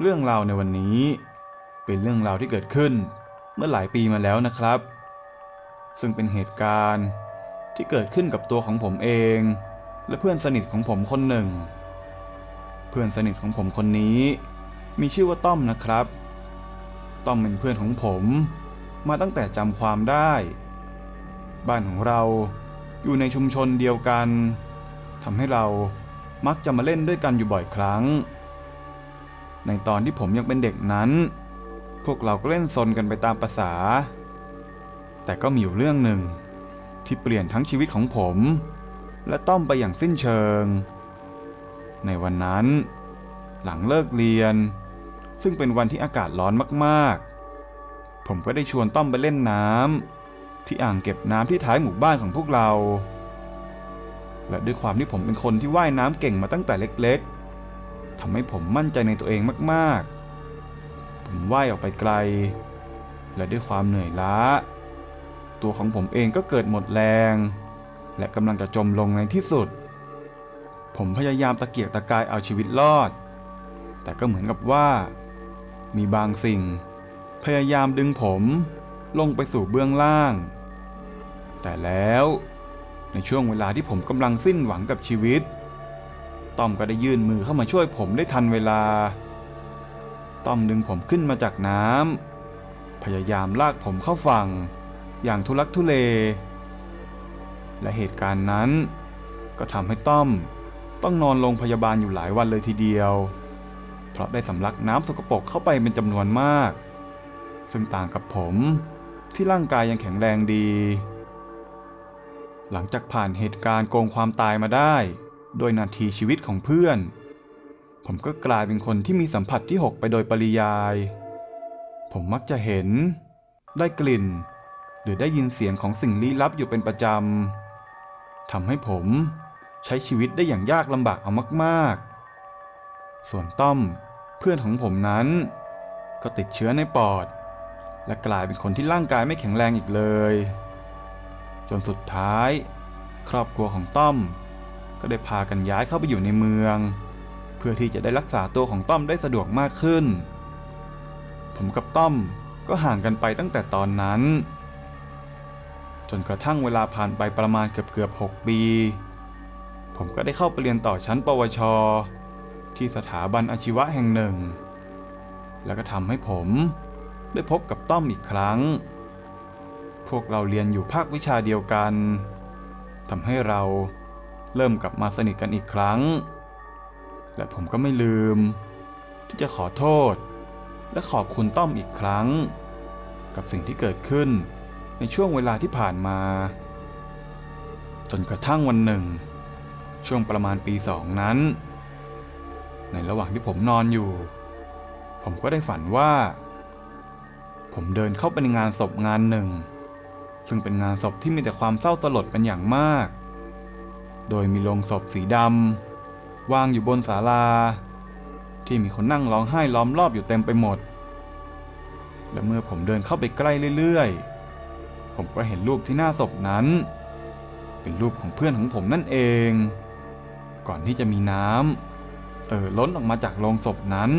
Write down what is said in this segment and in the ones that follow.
เรื่องราวในวันนี้ เป็นเรื่องราวที่เกิดขึ้นเมื่อหลายปีมาแล้วนะครับ ซึ่งเป็นเหตุการณ์ที่เกิดขึ้นกับตัวของผมเอง และเพื่อนสนิทของผมคนหนึ่ง เพื่อนสนิทของผมคนนี้ มีชื่อว่าต้อมนะครับ ต้อมเป็นเพื่อนของผมมาตั้งแต่จำความได้ บ้านของเราอยู่ในชุมชนเดียวกันทำให้เรามักจะมาเล่นด้วยกันอยู่บ่อยครั้ง ในตอนที่ผมยังเป็นเด็กนั้น พวกเราก็เล่นซนกันไปตามประษา แต่ก็มีอยู่เรื่องหนึ่ง ที่เปลี่ยนทั้งชีวิตของผม และต้อมไปอย่างสิ้นเชิง ในวันนั้น หลังเลิกเรียน ซึ่งเป็นวันที่อากาศร้อนมากๆ ผมก็ได้ชวนต้อมไปเล่นน้ำที่อ่างเก็บน้ำที่ท้ายหมู่บ้านของพวกเรา และด้วยความที่ผมเป็นคนที่ว่ายน้ำเก่งมาตั้งแต่เล็กๆ ทำให้ผมมั่นใจในตัวเองมากๆ ผมว่ายออกไปไกล และด้วยความเหนื่อยล้า ตัวของผมเองก็เกิดหมดแรง และกำลังจะจมลงในที่สุด ผมพยายามตะเกียกตะกายเอาชีวิตรอด แต่ก็เหมือนกับว่า มีบางสิ่ง พยายามดึงผมลงไปสู่เบื้องล่าง แต่แล้วในช่วงเวลาที่ผมกำลังสิ้นหวังกับชีวิต ต้อมก็ได้ยื่นมือเข้ามาช่วยผมได้ทันเวลา ต้อมดึงผมขึ้นมาจากน้ำพยายามลากผมเข้าฝั่ง อย่างทุลักทุเล และเหตุการณ์นั้น ก็ทำให้ต้อมต้องนอนโรงพยาบาลอยู่หลายวันเลยทีเดียว เพราะได้สำลักน้ำสกปรกเข้าไปเป็นจำนวนมาก ซึ่งต่างกับผมที่ร่างกายยังแข็งแรงดี หลังจากผ่านเหตุการณ์โกงความตายมาได้ โดยนาทีชีวิตของเพื่อน ผมก็กลายเป็นคนที่มีสัมผัสที่ 6 ไปโดยปริยาย ผมมักจะเห็น ได้กลิ่น หรือได้ยินเสียงของสิ่งลี้ลับอยู่เป็นประจำทำให้ผมใช้ชีวิตได้อย่างยากลำบากเอามากๆ ส่วนต้อมเพื่อนของผมนั้น ก็ติดเชื้อในปอด และกลายเป็นคนที่ร่างกายไม่แข็งแรงอีกเลย จนสุดท้าย ครอบครัวของต้อม ก็ได้พากันย้ายเข้าไปอยู่ในเมือง เพื่อที่จะได้รักษาตัวของต้อมได้สะดวกมากขึ้น ผมกับต้อมก็ห่างกันไปตั้งแต่ตอนนั้น จนกระทั่งเวลาผ่านไปประมาณเกือบเกือบ6ปี ผมก็ได้เข้าไปเรียนต่อชั้นปวช ที่สถาบันอาชีวะแห่งหนึ่ง แล้วก็ทำให้ผมได้พบกับต้อมอีกครั้ง พวกเราเรียนอยู่ภาควิชาเดียวกันทำให้เรา เริ่มกลับมาสนิทกันอีกครั้ง และผมก็ไม่ลืม ที่จะขอโทษ และขอบคุณต้อมอีกครั้ง กับสิ่งที่เกิดขึ้นในช่วงเวลาที่ผ่านมา จนกระทั่งวันหนึ่ง ช่วงประมาณปีสองนั้น ในระหว่างที่ผมนอนอยู่ ผมก็ได้ฝันว่า ผมเดินเข้าไปในงานศพงานหนึ่ง ซึ่งเป็นงานศพที่มีแต่ความเศร้าสลดเป็นอย่างมาก โดยมีโลงศพสีดำวางอยู่บนศาลา ที่มีคนนั่งร้องไห้ล้อมรอบอยู่เต็มไปหมด และเมื่อผมเดินเข้าไปใกล้เรื่อยๆ ผมก็เห็นรูปที่หน้าศพนั้น เป็นรูปของเพื่อนของผมนั่นเอง ก่อนที่จะมีน้ำเอ่อล้นออกมาจากโลงศพนั้น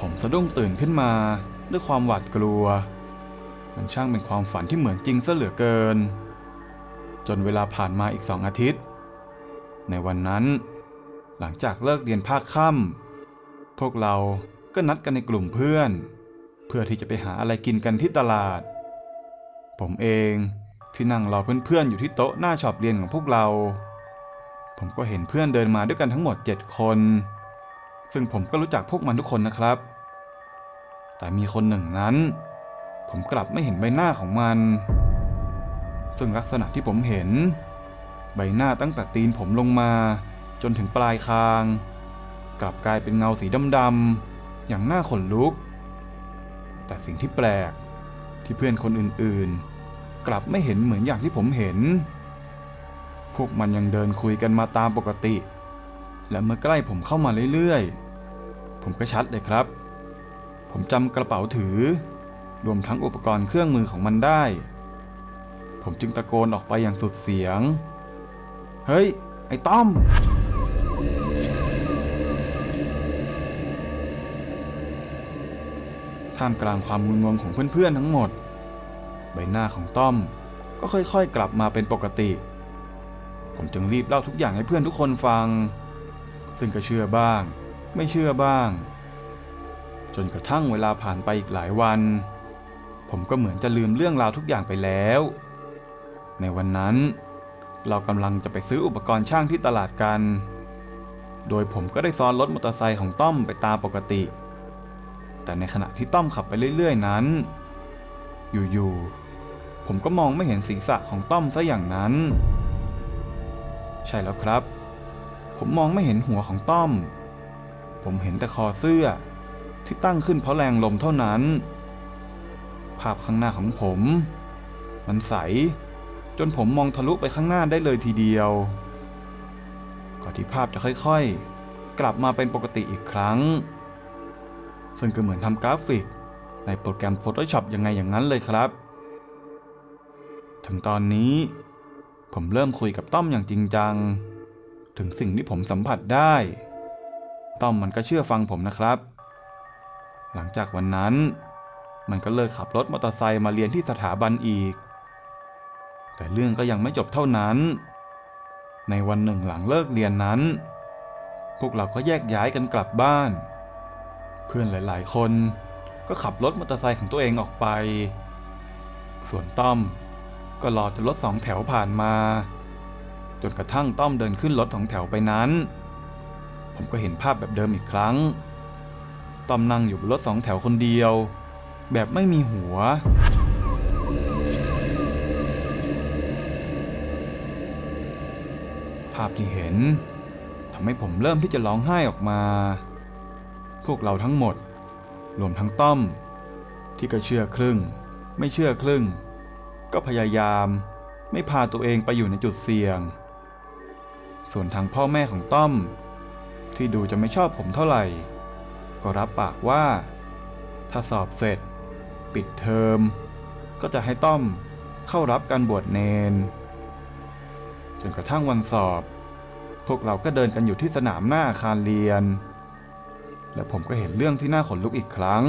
ผมสะดุ้งตื่นขึ้นมาด้วยความหวาดกลัว มันช่างเป็นความฝันที่เหมือนจริงซะเหลือเกิน จนเวลาผ่านมาอีกสองอาทิตย์ ในวันนั้น หลังจากเลิกเรียนภาคค่ำพวกเราก็นัดกันในกลุ่มเพื่อน เพื่อที่จะไปหาอะไรกินกันที่ตลาด ผมเองที่นั่งรอเพื่อนๆอยู่ที่โต๊ะหน้าช็อปเรียนของพวกเรา ผมก็เห็นเพื่อนเดินมาด้วยกันทั้งหมด 7 คน ซึ่งผมก็รู้จักพวกมันทุกคนนะครับ แต่มีคนหนึ่งนั้น ผมกลับไม่เห็นใบหน้าของมัน ซึ่งลักษณะที่ผมเห็น ใบหน้าตั้งแต่ตีนผมลงมา จนถึงปลายคาง กลับกลายเป็นเงาสีดำๆอย่างน่าขนลุก แต่สิ่งที่แปลกที่เพื่อนคนอื่นๆ กลับไม่เห็นเหมือนอย่างที่ผมเห็น พวกมันยังเดินคุยกันมาตามปกติ และเมื่อใกล้ผมเข้ามาเรื่อยๆ ผมก็ชัดเลยครับ ผมจำกระเป๋าถือ รวมทั้งอุปกรณ์เครื่องมือของมันได้ ผมจึงตะโกนออกไปอย่างสุดเสียง เฮ้ย ไอ้ต้อม ท่ามกลางความงุนงงของเพื่อนๆทั้งหมด ใบหน้าของต้อมก็ค่อยๆ กลับมาเป็นปกติ ผมจึงรีบเล่าทุกอย่างให้เพื่อนทุกคนฟัง ซึ่งก็เชื่อบ้าง ไม่เชื่อบ้าง จนกระทั่งเวลาผ่านไปอีกหลายวัน ผมก็เหมือนจะลืมเรื่องราวทุกอย่างไปแล้ว ในวันนั้น เรากำลังจะไปซื้ออุปกรณ์ช่างที่ตลาดกัน โดยผมก็ได้ซ้อนรถมอเตอร์ไซค์ของต้อมไปตามปกติ แต่ในขณะที่ต้อมขับไปเรื่อย ๆ นั้น อยู่ๆ ผมก็มองไม่เห็นศีรษะของต้อมซะอย่างนั้น ใช่แล้วครับ ผมมองไม่เห็นหัวของต้อม ผมเห็นแต่คอเสื้อที่ตั้งขึ้นเพราะแรงลมเท่านั้น ภาพข้างหน้าของผม มันใส จนผมมองทะลุไปข้างหน้าได้เลยทีเดียวก่อนที่ภาพจะค่อยๆ กลับมาเป็นปกติอีกครั้ง ซึ่งก็เหมือนทำกราฟิก ในโปรแกรม Photoshop ยังไงอย่างนั้นเลยครับ ถึงตอนนี้ ผมเริ่มคุยกับต้อมอย่างจริงจัง ถึงสิ่งที่ผมสัมผัสได้ ต้อมมันก็เชื่อฟังผมนะครับ หลังจากวันนั้น มันก็เลิกขับรถมอเตอร์ไซค์มาเรียนที่สถาบันอีก แต่เรื่องก็ยังไม่จบเท่านั้น ในวันหนึ่งหลังเลิกเรียนนั้น พวกเราก็แยกย้ายกันกลับบ้าน เพื่อนหลาย ๆ คนก็ขับรถมอเตอร์ไซค์ของตัวเองออกไป ส่วนต้อมก็รอจนรถสองแถวผ่านมา จนกระทั่งต้อมเดินขึ้นรถสองแถวไปนั้น ผมก็เห็นภาพแบบเดิมอีกครั้งต้อมนั่งอยู่บนรถสองแถวคนเดียว แบบไม่มีหัว ภาพที่เห็นทำให้ผมเริ่มที่จะร้องไห้ออกมา พวกเราทั้งหมด รวมทั้งต้อม ที่ก็เชื่อครึ่ง ไม่เชื่อครึ่ง ก็พยายามไม่พาตัวเองไปอยู่ในจุดเสี่ยง ส่วนทางพ่อแม่ของต้อม ที่ดูจะไม่ชอบผมเท่าไหร่ ก็รับปากว่า ถ้าสอบเสร็จ ปิดเทอม ก็จะให้ต้อมเข้ารับการบวชเนน จนกระทั่งวันสอบ พวกเราก็เดินกันอยู่ที่สนามหน้าอาคารเรียน และผมก็เห็นเรื่องที่น่าขนลุกอีกครั้ง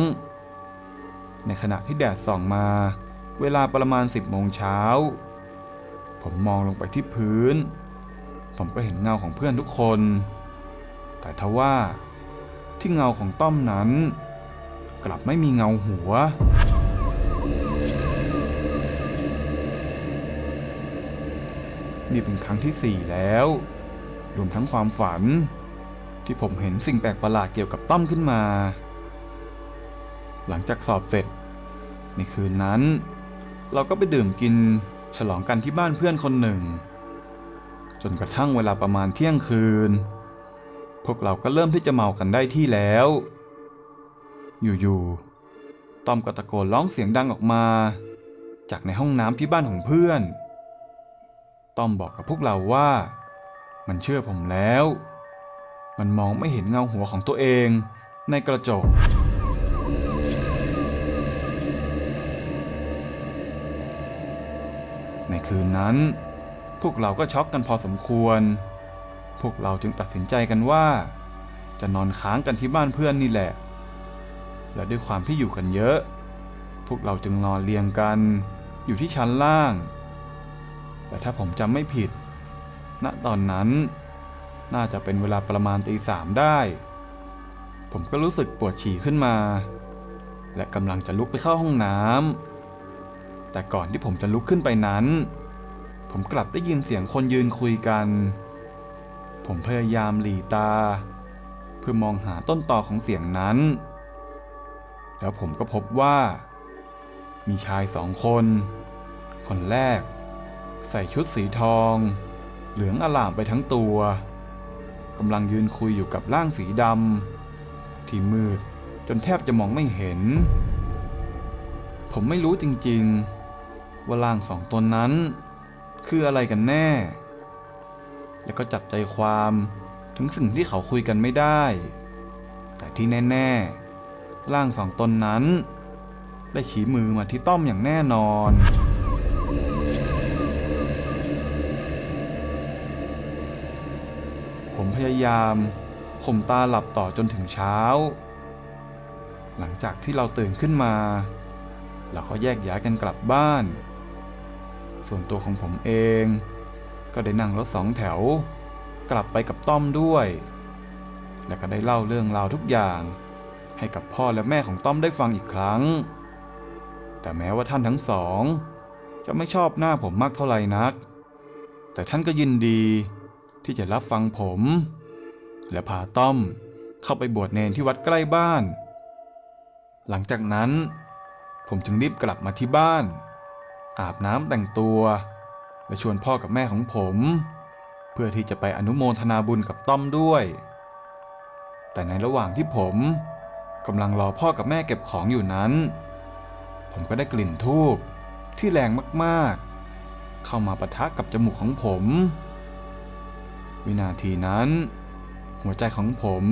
ในขณะที่แดดส่องมา เวลาประมาณ 10โมงเช้า ผมมองลงไปที่พื้น ผมก็เห็นเงาของเพื่อนทุกคน แต่ทว่าที่เงาของต้อมนั้น กลับไม่มีเงาหัว นี่เป็นครั้งที่สี่แล้ว รวมทั้งความฝัน ที่ผมเห็นสิ่งแปลกประหลาดเกี่ยวกับต้อมขึ้นมา หลังจากสอบเสร็จ ในคืนนั้น เราก็ไปดื่มกินฉลองกันที่บ้านเพื่อนคนหนึ่ง จนกระทั่งเวลาประมาณเที่ยงคืน พวกเราก็เริ่มที่จะเมากันได้ที่แล้ว อยู่ๆต้อมก็ตะโกนร้องเสียงดังออกมา จากในห้องน้ำที่บ้านของเพื่อน ต้อมบอกกับพวกเราว่า มันเชื่อผมแล้ว มันมองไม่เห็นเงาหัวของตัวเองในกระจก ในคืนนั้น พวกเราก็ช็อกกันพอสมควร พวกเราจึงตัดสินใจกันว่า จะนอนค้างกันที่บ้านเพื่อนนี่แหละ และด้วยความที่อยู่กันเยอะ พวกเราจึงนอนเรียงกันอยู่ที่ชั้นล่าง แต่ถ้าผมจำไม่ผิด ณ ตอนนั้น น่าจะเป็นเวลาประมาณตีสามได้ ผมก็รู้สึกปวดฉี่ขึ้นมา และกำลังจะลุกไปเข้าห้องน้ำ แต่ก่อนที่ผมจะลุกขึ้นไปนั้น ผมกลับได้ยินเสียงคนยืนคุยกัน ผมพยายามหลีตา เพื่อมองหาต้นต่อของเสียงนั้น แล้วผมก็พบว่า มีชายสองคน คนแรก ใส่ชุดสีทอง เหลืองอล่ามไปทั้งตัวกำลังยืนคุยอยู่กับร่างสีดำที่มืดจนแทบจะมองไม่เห็น ผมไม่รู้จริงๆ ว่าร่างสองตนนั้น คืออะไรกันแน่ และก็จับใจความถึงสิ่งที่เขาคุยกันไม่ได้ แต่ที่แน่ๆร่างสองตนนั้น ได้ชี้มือมาที่ต้อมอย่างแน่นอน พยายามข่มตาหลับต่อจนถึงเช้า หลังจากที่เราตื่นขึ้นมา เราก็แยกย้ายกันกลับบ้าน ส่วนตัวของผมเอง ก็ได้นั่งรถสองแถว กลับไปกับต้อมด้วย และก็ได้เล่าเรื่องราวทุกอย่าง ให้กับพ่อและแม่ของต้อมได้ฟังอีกครั้ง แต่แม้ว่าท่านทั้งสอง จะไม่ชอบหน้าผมมากเท่าไหร่นัก แต่ท่านก็ยินดี ที่จะรับฟังผม และพาต้อมเข้าไปบวชเนนที่วัดใกล้บ้าน หลังจากนั้น ผมจึงรีบกลับมาที่บ้าน อาบน้ำแต่งตัว และชวนพ่อกับแม่ของผม เพื่อที่จะไปอนุโมทนาบุญกับต้อมด้วย แต่ในระหว่างที่ผมกำลังรอพ่อกับแม่เก็บของอยู่นั้น ผมก็ได้กลิ่นทูบที่แรงมากๆ เข้ามาปะทะกับจมูกของผม วินาทีนั้น หัวใจของผม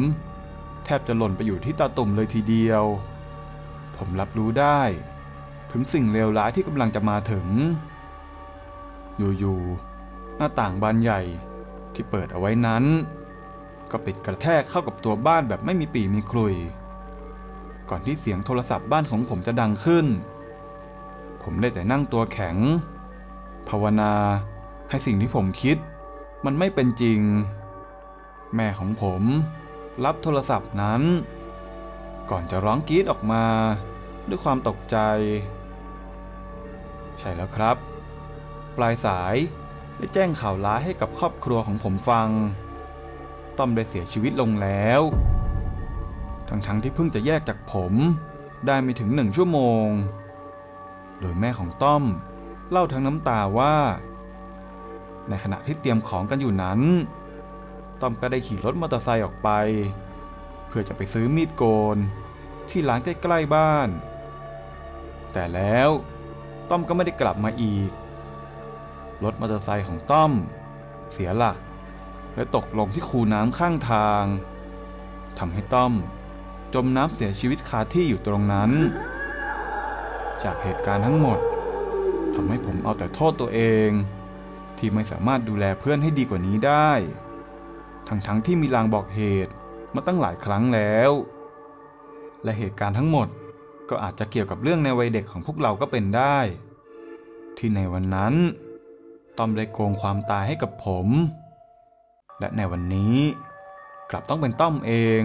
แทบจะหล่นไปอยู่ที่ตาตุ่มเลยทีเดียว ผมรับรู้ได้ ถึงสิ่งเลวร้ายที่กำลังจะมาถึง อยู่ๆหน้าต่างบานใหญ่ที่เปิดเอาไว้นั้น ก็ปิดกระแทกเข้ากับตัวบ้านแบบไม่มีปีมีคลุย ก่อนที่เสียงโทรศัพท์บ้านของผมจะดังขึ้น ผมได้แต่นั่งตัวแข็ง ภาวนาให้สิ่งที่ผมคิด มันไม่เป็นจริง แม่ของผม รับโทรศัพท์นั้น ก่อนจะร้องกรีดออกมา ด้วยความตกใจ ใช่แล้วครับ ปลายสายได้แจ้งข่าวร้ายให้กับครอบครัวของผมฟัง ต้อมได้เสียชีวิตลงแล้ว ทั้งๆที่เพิ่งจะแยกจากผมได้ไม่ถึงหนึ่งชั่วโมง โดยแม่ของต้อม เล่าทั้งน้ำตาว่า ในขณะที่เตรียมของกันอยู่นั้น ต้อมก็ได้ขี่รถมอเตอร์ไซค์ออกไป เพื่อจะไปซื้อมีดโกน ที่ร้านใกล้ๆบ้าน แต่แล้วต้อมก็ไม่ได้กลับมาอีก รถมอเตอร์ไซค์ของต้อม เสียหลัก และตกลงที่คูน้ำข้างทางทำให้ต้อม จมน้ำเสียชีวิตคาที่อยู่ตรงนั้น จากเหตุการณ์ทั้งหมดทำให้ผมเอาแต่โทษตัวเอง ที่ไม่สามารถดูแลเพื่อนให้ดีกว่านี้ได้ ทั้งๆทที่มีลางบอกเหตุมาตั้งหลายครั้งแล้ว และเหตุการณ์ทั้งหมดก็อาจจะเกี่ยวกับเรื่องในวัยเด็กของพวกเราก็เป็นได้ ที่ในวันนั้นต้อมได้โกงความตายให้กับผม และในวันนี้กลับต้องเป็นต้อมเอง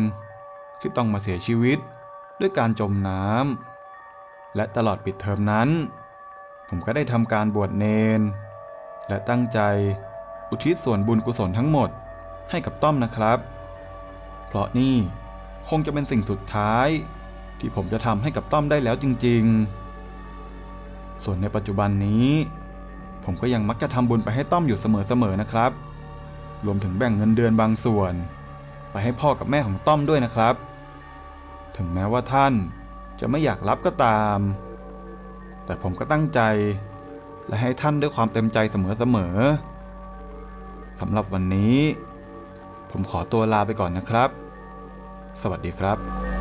ที่ต้องมาเสียชีวิตด้วยการจมน้ำและตลอดปิดเทอมนั้น ผมก็ได้ทำการบวชเนน และตั้งใจอุทิศส่วนบุญกุศลทั้งหมดให้กับต้อมนะครับ เพราะนี่คงจะเป็นสิ่งสุดท้าย ที่ผมจะทำให้กับต้อมได้แล้วจริง ๆ ส่วนในปัจจุบันนี้ ผมก็ยังมักจะทำบุญไปให้ต้อมอยู่เสมอๆนะครับ รวมถึงแบ่งเงินเดือนบางส่วน ไปให้พ่อกับแม่ของต้อมด้วยนะครับ ถึงแม้ว่าท่านจะไม่อยากรับก็ตาม แต่ผมก็ตั้งใจ และให้ท่านด้วยความเต็มใจเสมอๆสำหรับวันนี้ ผมขอตัวลาไปก่อนนะครับ สวัสดีครับ